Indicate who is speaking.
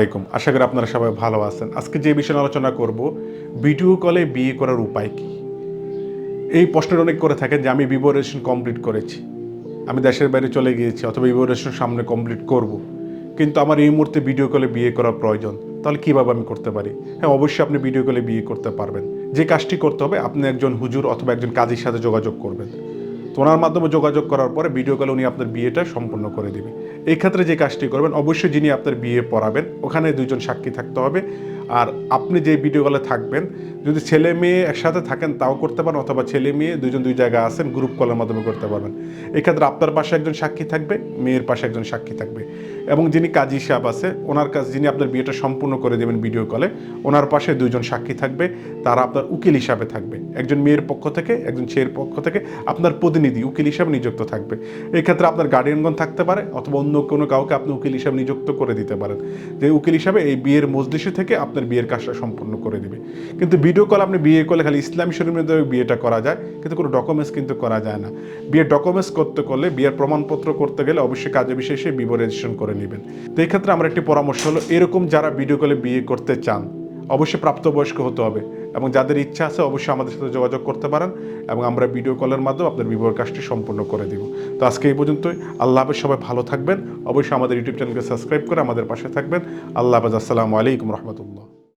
Speaker 1: আলাইকুম। আশা করি আপনারা সবাই ভালো আছেন। আজকে যে বিষয়ে আলোচনা করব, ভিডিও কলে বিয়ে করার উপায় কি? এই প্রশ্নটা অনেক করে থাকেন যে আমি বিবাহ রেজিস্ট্রেশন কমপ্লিট করেছি। আমি দেশের বাইরে চলে গিয়েছি অথবা বিবাহ রেজিস্ট্রেশন সামনে কমপ্লিট করব। কিন্তু আমার এই মুহূর্তে ভিডিও কলে বিয়ে করার প্রয়োজন, তাহলে কীভাবে আমি করতে পারি? হ্যাঁ অবশ্যই আপনি ভিডিও কলে বিয়ে করতে পারবেন। যে কাজটি করতে হবে, আপনি একজন হুজুর অথবা একজন কাজীর সাথে যোগাযোগ করবেন। তো ওনার মাধ্যমে যোগাযোগ করার পরে ভিডিও কলে উনি আপনার বিয়েটা সম্পূর্ণ করে দেবে। এই ক্ষেত্রে যে কাজটি করবেন, অবশ্যই যিনি আপনার বিয়ে পড়াবেন, ওখানে দুইজন সাক্ষী থাকতে হবে। আর আপনি যে ভিডিও কলে থাকবেন, যদি ছেলে মেয়ে একসাথে থাকেন, তাও করতে পারেন, অথবা ছেলে মেয়ে দুজন দুই জায়গায় আছেন গ্রুপ কলের মাধ্যমে করতে পারবেন। এক্ষেত্রে আপনার পাশে একজন সাক্ষী থাকবে, মেয়ের পাশে একজন সাক্ষী থাকবে। এবং যিনি কাজী সাহেব আছে, ওনার কাছে যিনি আপনার বিয়েটা সম্পূর্ণ করে দেবেন ভিডিও কলে ওনার পাশে দুইজন সাক্ষী থাকবে, তারা আপনার উকিল হিসাবে থাকবে। একজন মেয়ের পক্ষ থেকে, একজন ছেলের পক্ষ থেকে আপনার প্রতিনিধি, উকিল হিসাবে নিযুক্ত থাকবে। এই ক্ষেত্রে আপনার গার্ডিয়ানগণ থাকতে পারে, অথবা অন্য কোনো কাউকে আপনি উকিল হিসাবে নিযুক্ত করে দিতে পারেন। যে উকিল হিসাবে এই বিয়ের মজলিসে থেকে আপনার বিয়ের কাজটা সম্পূর্ণ করে দিবে। কিন্তু ভিডিও কল আপনি বিয়ে করলে খালি ইসলামী শরীর বিয়েটা করা যায়, কিন্তু কোনো ডকুমেন্টস কিন্তু করা যায় না। বিয়ের ডকুমেন্টস করতে করলে, বিয়ের প্রমাণপত্র করতে গেলে অবশ্যই কাজে বিশেষে বিবাহ রেজিস্ট্রেশন করে নেবেন। তো এই ক্ষেত্রে আমার একটি পরামর্শ হলো, এরকম যারা ভিডিও কলে বিয়ে করতে চান, অবশ্যই প্রাপ্তবয়স্ক হতে হবে এবং যাদের ইচ্ছা আছে অবশ্যই আমাদের সাথে যোগাযোগ করতে পারেন এবং আমরা ভিডিও কলের মাধ্যমে আপনার বিবাহ কাজটি সম্পূর্ণ করে দিব। তো আজকে এই পর্যন্তই। আল্লাহ হাফেজ, সবাই ভালো থাকবেন। অবশ্যই আমাদের ইউটিউব চ্যানেলকে সাবস্ক্রাইব করে আমাদের পাশে থাকবেন। আল্লাহ হাফেজ, আসসালামু আলাইকুম রহমতুল্লাহ।